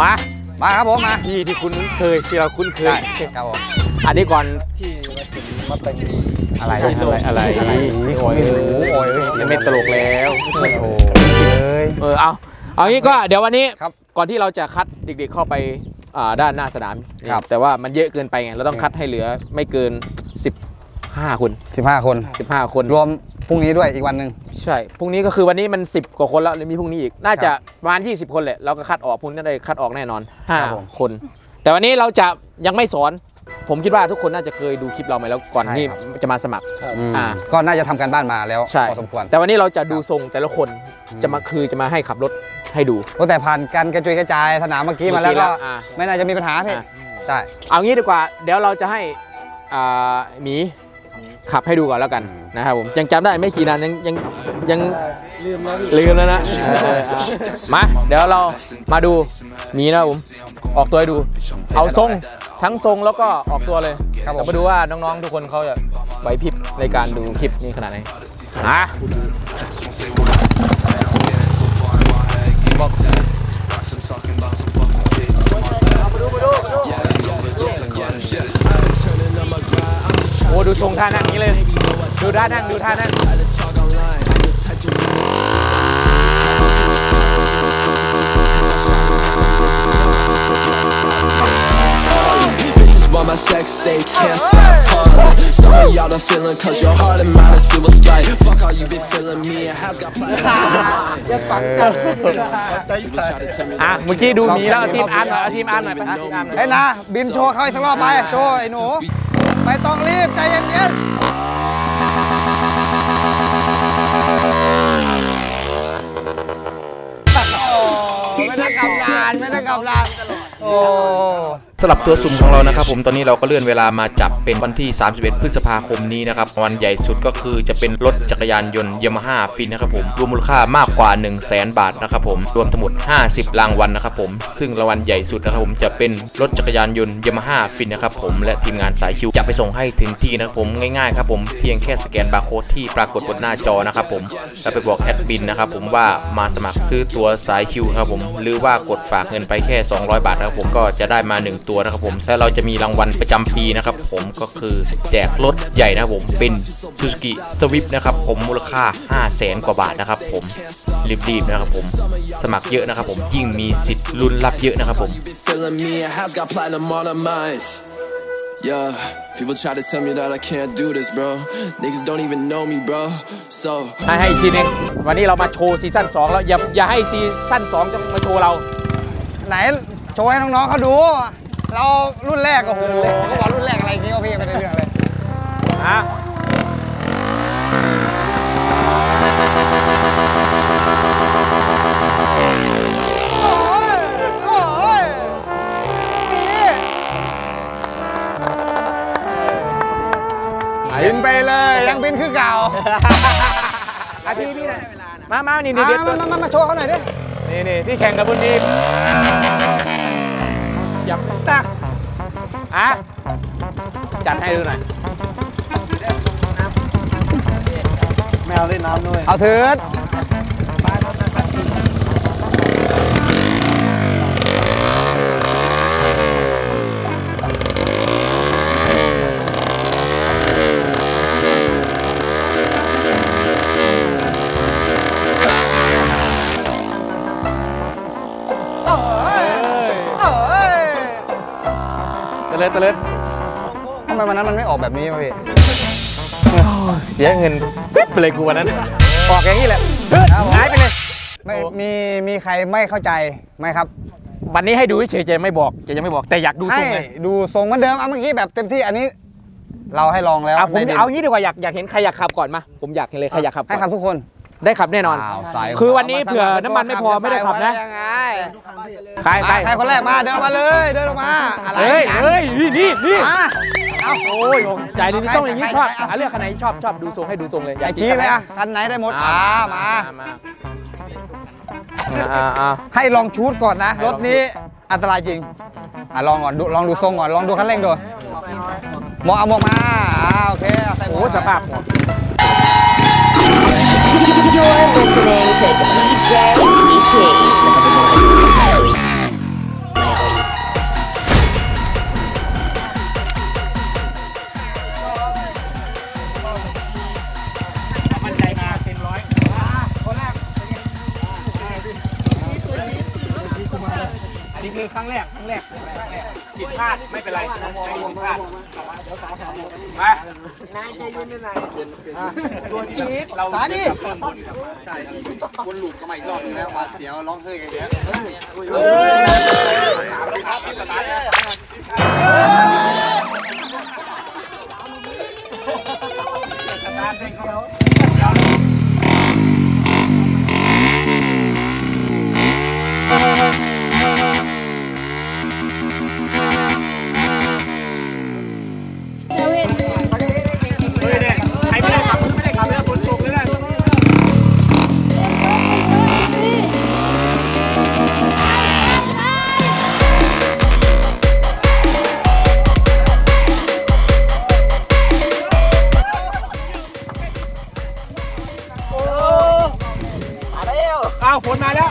มา มาครับผมมาที่ที่คุ้นเคยที่เราคุ้นเคยได้ครับผมอันนี้ก่อนที่มาเป็นอะไรอะไรอะไรอะไรโอ้ยโอ้ยยังไม่ตลกแล้วโอ้โหเอ้ยเออเอาเอางี้ก็เดี๋ยววันนี้ครับก่อนที่เราจะคัดเด็กๆเข้าไปอ่าด้านหน้าสนามนี่ครับแต่ว่ามันเยอะเกินไปไงเราต้องคัดให้เหลือไม่เกิน 15 คนสิบห้าคน 15 คนรวม พรุ่งนี้ด้วยอีกวันหนึ่ง ใช่พรุ่งนี้ก็คือวันนี้มัน10กว่าคนแล้วเลยมีพรุ่งนี้อีก น่าจะครับประมาณ20คนแหละเราก็คัดออกพรุ่งนี้ได้คัดออกแน่นอนครับผม5คน แต่วันนี้เราจะยังไม่สอน ผมคิดว่าทุกคนน่าจะเคยดูคลิปเรามาแล้วก่อนใช่ที่ครับจะมาสมัคร อืมอ่า ก็น่าจะทำการบ้านมาแล้วใช่พอสมควร แต่วันนี้เราจะดูทรงแต่ละคนอืม จะมาคือจะมาให้ขับรถให้ดู โอ้แต่ผ่านการกระจุยกระจายสนามเมื่อกี้มาแล้วเมื่อกี้ก็แล้วอ่าไม่น่าจะมีปัญหาพี่อ่าใช่ เอางี้ดีกว่า เดี๋ยวเราจะให้อ่าหมี ขับให้ดูก่อนแล้วกันอืมนะครับผมยังจำได้ไม่ขี่นานยังยังยังลืมแล้วลืมแล้วนะเออเอออะมาเดี๋ยวเรามาดูหมีนะครับผมออกตัวให้ดู เอาทรงทั้งทรงแล้วก็ออกตัวเลยครับผมเดี๋ยวมาดูว่าน้องๆทุกคนเขาจะไหวพริบในการดูคลิปนี้ขนาดไหนอะโอ้ ดูทรงท่านั่งนี้เลย ดูท่านั่ง ดูท่านั่ง This is why my sex stay can't stop calling. Some of y'all done feeling cause your heart and mind is still a spite. Fuck all you been feeling me and have got platinum on my mind. People try to tell me อะ that I เมื่อกี้ดู can't มีแล้วเอาทีมอาร์ตหน่อยเอาทีมอาร์ตหน่อยไปทีมอาร์ตหน่อยเฮ้ยนะบินโชว์เขาอีกสักรอบไป โชว์ไอ้หนู ไม่ต้องรีบ ใจเย็นๆโอ้ไม่ได้กลับลานไม่ได้กลับลานโอ้สำหรับตัวสุ่มของเรานะครับผมตอนนี้เราก็เลื่อนเวลามาจับเป็นวันที่ 31 พฤษภาคมนี้นะครับวันใหญ่สุดก็คือจะเป็นรถจักรยานยนต์ยามาฮ่าฟินนะครับผมรวมมูลค่ามากกว่า 1 0 0 0 0แบาทนะครับผมรวมทั้งหมด 50 รางวัลนะครับผมซึ่งรางวัลใหญ่สุดนะครับผมจะเป็นรถจักรยานยนต์ยามาฮ่าฟินนะครับผมและทีมงานสายชิวจะไปส่งให้ถึงที่นะครับผมง่ายๆครับผมเพียงแค่สแกนบาร์โค้ดที่ปรากฏบนหน้าจอนะครับผมแล้วไปบอกแอดมินนะครับผมว่ามาสมัครซื้อตัวสายชิวครับผมหรือว่ากดฝากเงินไปแค่ 200 บาทนะครับผมก็จะได้มา1ตัวนะครับผมและเราจะมีรางวัลประจำปีนะครับผมก็คือแจกรถใหญ่นะครับผมเป็น Suzuki Swift นะครับผมมูลค่า 5 0 0แสนกว่าบาทนะครับผมรีบๆนะครับผมสมัครเยอะนะครับผมยิ่งมีสิทธิ์ลุ้นรับเยอะนะครับผม you been feeling me and have got platinum on our minds. Yeah, people try to tell me that I can't do this, bro. Niggas don't even know me, bro. So. ให้ให้อีกทีหนึงวันนี้เรามาโชว์ซีซั่น2แล้วอย่าอย่าให้ซีซั่น2จะมาโชว์เรา ไหนโชว์ให้น้องๆเขาดู เรารุ่นแรกโอ้โหก็บอกรุ่นแรกอะไรอย่างงี้ก็พี่ไม่ได้เรื่องเลยอะโอ้ยโอ้ยนี่บินไปเลย ยังบินคือเก่าอะพี่พี่หน่อยมามานี่อะนี่เดี๋ยวมามามามาโชว์เขาหน่อยดิ นี่นี่ที่แข่งกับบนที อะจัดให้ดูหน่อย แมวเล่นน้ำด้วย เอาเถิด ลิดตะเลิดทำไมวันนั้นมันไม่ออกแบบนี้วะพี่เสียเงินปิ๊บไปเลยกูวันนั้นออกอย่างนี้แหละเฮ้ยครับผมหายไปเลยไม่มีมีใครไม่เข้าใจไหมครับ วันนี้ให้ดูเฉยๆจะไม่บอกจะยังไม่บอกแต่อยากดูทให้รงไงดูทรงเหมือนเดิมเอาเมื่อกี้แบบเต็มที่อันนี้ เราให้ลองแล้วอะผมในดินเอางี้ดีกว่าอยากอยากเห็นใครอยากขับก่อนมาผมอยากเห็นเลยใครอยากขับก่อนให้ขับทุกคน ได้ขับแน่นอนอ้าวสายคือวันนี้หัวเผื่อมาน้ำมันไม่พอไม่ได้ขับนะ ยังไงใครใครใครคนแรกมาเดินมาเลยเดินออกมาอะไรเฮ้ยเฮ้ยนี่นี่นี่มาเอาโอ้ยใจดีนี่ต้องอย่างนี้ชอบใครอะเลือกคันไหนชอบชอบดูทรงให้ดูทรงเลยไอชี้เลยอะคันไหนได้หมดอ่ามามาอ่าอ่า ให้ลองชูดก่อนนะรถนี้อันตรายจริงอะลองก่อนดูลองดูทรงก่อนลองดูคันเร่งดูหมอกเอาหมอกมาอ่าโอเคเอาใส่หมโอ้วกสภาพหมด You're listening to DJ EP. ตัวจี๊ดสานี่ใช่วนหลุดก็มาอีกรอบนึงแล้วมาเสียวร้องเฮ้ยกันเยอะเฮ้ยครับสตาร์ทสตาร์ทเด้งเข้า ฝนมาแล้ว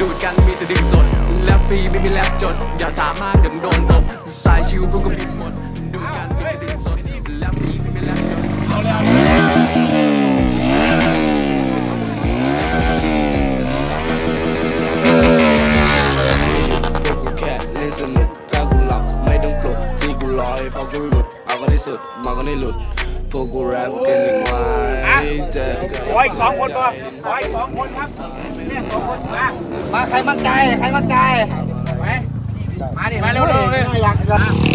ดูดกันมีแต่ดึงสด แล้วฟรีไม่มีแลบจด อย่าถามมากเดี๋ยวมึงโดนตบสายชิวพวกก็เบียดหมด ดูดกันมีแต่ดึงสด แล้วฟรีไม่มีแลบจด เอาเลยกูแค่เล่นสนุกถ้ากูหลับไม่ต้องปลุกที่กูลอยพอกูหลุดเอากันที่สุดมากันให้หลุด วกกูแรปกันหนึ่งวันเจอกันขออีกสองคนก่อนขออีกสองคนครับเนี่ยสองคนมามาใครมั่นใจใครมั่นใจไปมาดิมาเร็วๆเลย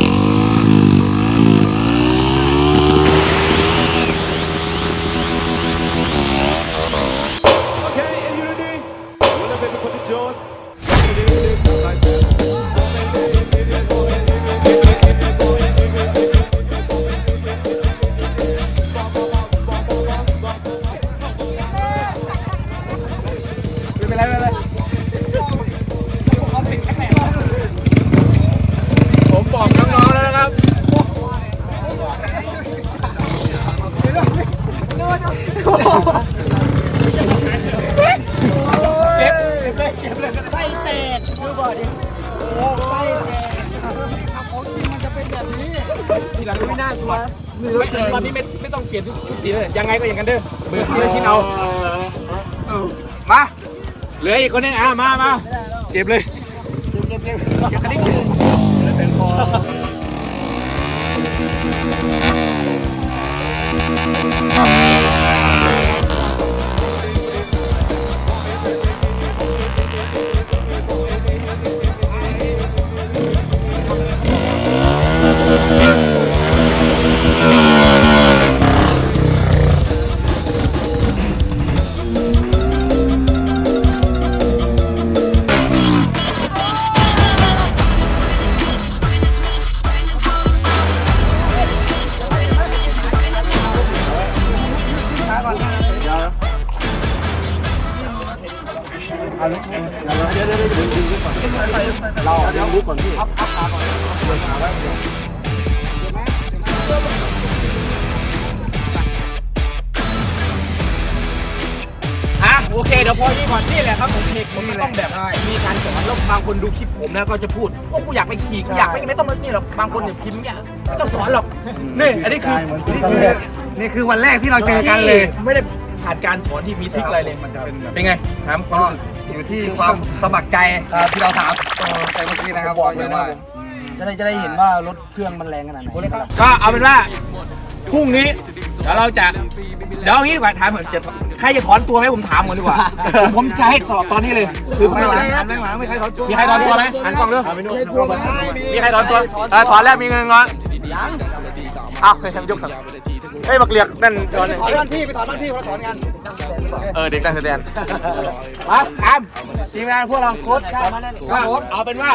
สีเลยยังไงก็อย่างกันเด้อเบื่อที่ชิ้นเอามาเหลืออีกคนนึงอะมามาเก็บเลยเก็บเก็บเก็บเก็บคันนี้เก็บเป็นคอเราเดี๋ยวรู้ก่อนพี่พับพับตาก่อ อะโอเคเดี๋ยวพอนี่ก่อนนี่แหละครับผมเด็กผมต้องแบบมีการสอนแล้วบางคนดูคลิปผมนะก็จะพูดโอ้กูอยากไปขี่กูอยากไปไม่ต้องมานี่หรอกบางคนเนี่ยพิมพ์เนี่ยไม่ต้องสอนหรอกนี่อันนี้คือนี่คือวันแรกที่เราเจอกันเลยไม่ได้ ผ่านการสอนที่มีทริคอะไรเลยมันจะเป็นเป็นไงถามความรู้สึก อยู่ที่ความสมัครใจที่เราถามไปเมื่อกี้นะครับบอกเลยว่า จะได้จะได้เห็นว่ารถเครื่องมันแรงขนาดไหนก็เอาเป็นว่าพรุ่งนี้เดี๋ยวเราจะเดี๋ยวเอางี้ดีกว่าถามเหมือนจะใครจะถอนตัวไหมผมถามก่อนดีกว่า ผมจะให้ตอบตอนนี้เลยคือไม่หวังไม่หวังไม่ใครถอนตัวมีใครถอนตัวไหมหันกล้องด้วยมีใครถอนตัวเออถอนแล้วมีเงินเงินเอาใครทำยกครับ เฮ้ยบักเหลียกนั่นตอนถอนบ้านพี่ไปถอนบ้านพี่เขาถอนกันเออเด็กตั้งแสดงมาตามทีมงานพวกเราโค้ชครับผมเอาเป็นว่า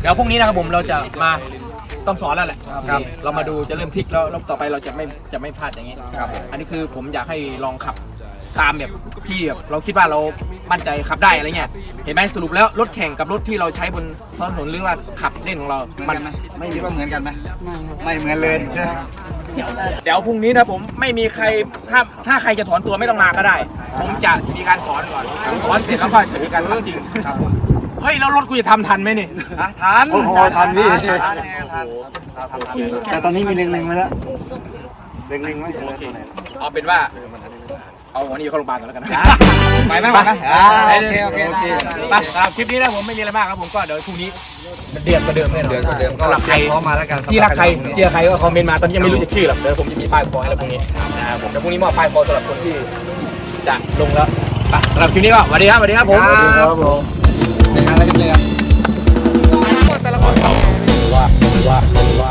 เดี๋ยวพรุ่งนี้นะครับผมเราจะมาต้องสอนแล้วแหละครับ เรามาดูจะเริ่มพลิกแล้วแล้วต่อไปเราจะไม่จะไม่พลาดอย่างนี้ครับ อันนี้คือผมอยากให้ลองขับ ตามแบบพี่แบบเราคิดว่าเรามั่นใจขับได้อะไรเงี้ยเห็นไหมสรุปแล้วรถแข่งกับรถที่เราใช้บนท้องถนนหรือว่าขับเล่นของเรา มันไม่คิดว่าเหมือนกันไหมไม่เหมือนเลยเดี๋ยวพรุ่งนี้นะผมไม่มีใครถ้าถ้าใครจะถอนตัวไม่ต้องมาก็ได้ ผมจะมีการสอนก่อนสอนเสร็จแล้วก็จะมีการทำจริงครับผมเฮ้ยแล้วรถกูจะทำทันไหมนี่อะทันโอ้โหทันพี่ทันทันทันแต่ตอนนี้มีเล็งๆไว้แล้วเล็งๆไว้โอเคเอาเป็นว่า เอาวันนี้เข้าโรงพยาบาลก่อนแล้วกันไปไหมไปไหมโอเคโอเคไป่าคลิปนี้นะผมไม่มีอะไรมากครับผมก็เดี๋ยวพรุ่งนี้เดือนกว่เดิมแน่นอนเดือนกว่เดิมก็หลับใครอนที่รักใครที่ใครก็คอมเมนต์มาตอนนี้ยังไม่รู้จะชื่อหรอกเดี๋ยวผมจะมีป้ายคอให้แล้วพรุ่งนี้นะคผมเดี๋ยวพรุ่งนี้มอบป้ายคอสำหรับคนที่จะลงแล้วไปสำหรับคลิปนี้ก็สวัสดีครับสวัสดีครับผมสวัสดีครับผมเจอกันแล้วกันเจอกันแต่ละคนแต่ละคนว่าว่าว่า